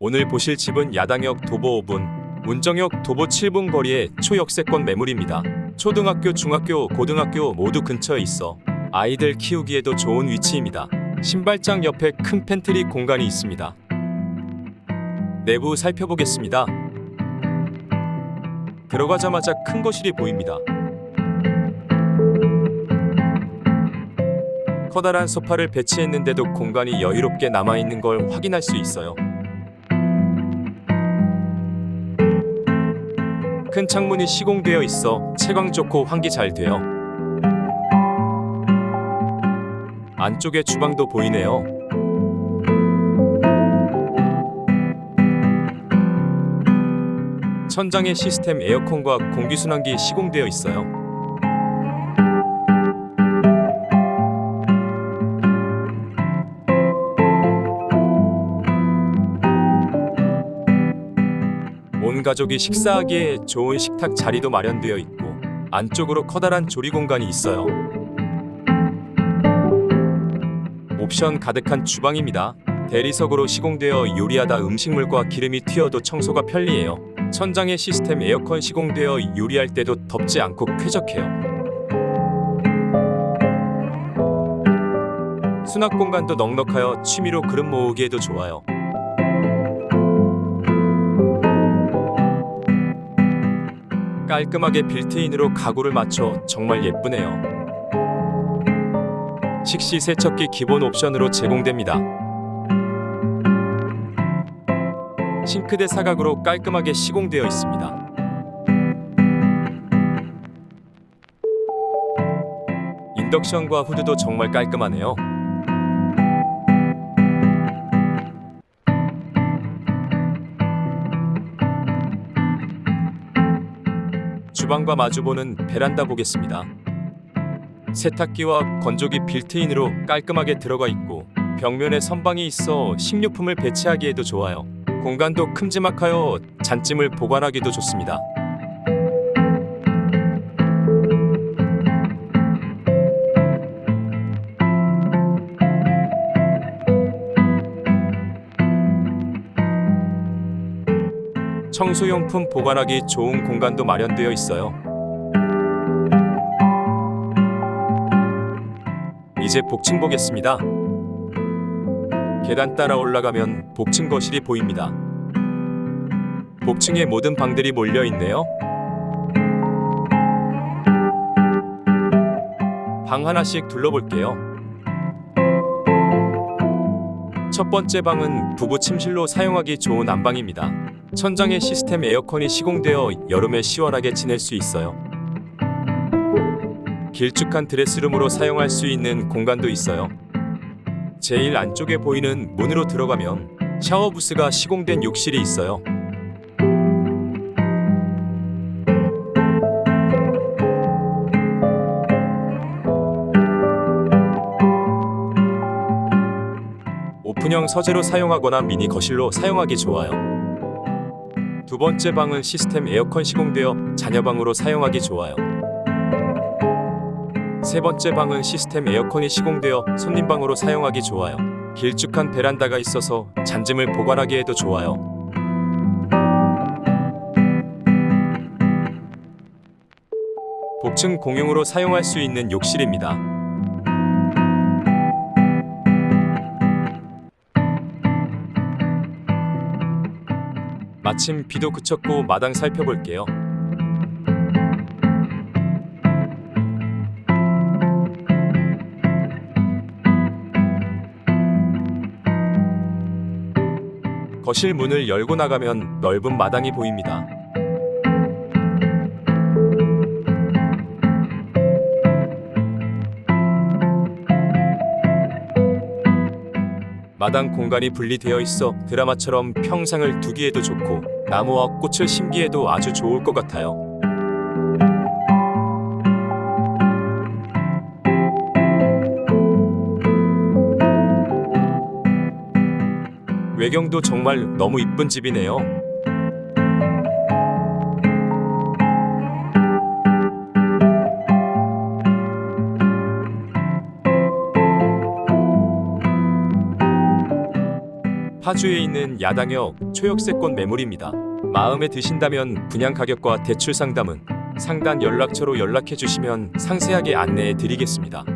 오늘 보실 집은 야당역 도보 5분, 문정역 도보 7분 거리의 초역세권 매물입니다. 초등학교, 중학교, 고등학교 모두 근처에 있어 아이들 키우기에도 좋은 위치입니다. 신발장 옆에 큰 팬트리 공간이 있습니다. 내부 살펴보겠습니다. 들어가자마자 큰 거실이 보입니다. 커다란 소파를 배치했는데도 공간이 여유롭게 남아있는 걸 확인할 수 있어요. 큰 창문이 시공되어 있어 채광 좋고 환기 잘 돼요. 안쪽에 주방도 보이네요. 천장에 시스템 에어컨과 공기순환기 시공되어 있어요. 가족이 식사하기에 좋은 식탁 자리도 마련되어 있고 안쪽으로 커다란 조리 공간이 있어요. 옵션 가득한 주방입니다. 대리석으로 시공되어 요리하다 음식물과 기름이 튀어도 청소가 편리해요. 천장에 시스템 에어컨 시공되어 요리할 때도 덥지 않고 쾌적해요. 수납 공간도 넉넉하여 취미로 그릇 모으기에도 좋아요. 깔끔하게 빌트인으로 가구를 맞춰 정말 예쁘네요. 식시 세척기 기본 옵션으로 제공됩니다. 싱크대 사각으로 깔끔하게 시공되어 있습니다. 인덕션과 후드도 정말 깔끔하네요. 주방과 마주보는 베란다 보겠습니다. 세탁기와 건조기 빌트인으로 깔끔하게 들어가 있고 벽면에 선방이 있어 식료품을 배치하기에도 좋아요. 공간도 큼지막하여 잔찜을 보관하기도 좋습니다. 청소용품 보관하기 좋은 공간도 마련되어 있어요. 이제 복층 보겠습니다. 계단 따라 올라가면 복층 거실이 보입니다. 복층에 모든 방들이 몰려 있네요. 방 하나씩 둘러볼게요. 첫 번째 방은 부부 침실로 사용하기 좋은 안방입니다. 천장에 시스템 에어컨이 시공되어 여름에 시원하게 지낼 수 있어요. 길쭉한 드레스룸으로 사용할 수 있는 공간도 있어요. 제일 안쪽에 보이는 문으로 들어가면 샤워 부스가 시공된 욕실이 있어요. 오픈형 서재로 사용하거나 미니 거실로 사용하기 좋아요. 두 번째 방은 시스템 에어컨 시공되어 자녀방으로 사용하기 좋아요. 세 번째 방은 시스템 에어컨이 시공되어 손님방으로 사용하기 좋아요. 길쭉한 베란다가 있어서 잔짐을 보관하기에도 좋아요. 복층 공용으로 사용할 수 있는 욕실입니다. 마침 비도 그쳤고 마당 살펴볼게요. 거실 문을 열고 나가면 넓은 마당이 보입니다. 마당 공간이 분리되어 있어 드라마처럼 평상을 두기에도 좋고 나무와 꽃을 심기에도 아주 좋을 것 같아요. 외경도 정말 너무 이쁜 집이네요. 파주에 있는 야당역 초역세권 매물입니다. 마음에 드신다면 분양 가격과 대출 상담은 상단 연락처로 연락해 주시면 상세하게 안내해 드리겠습니다.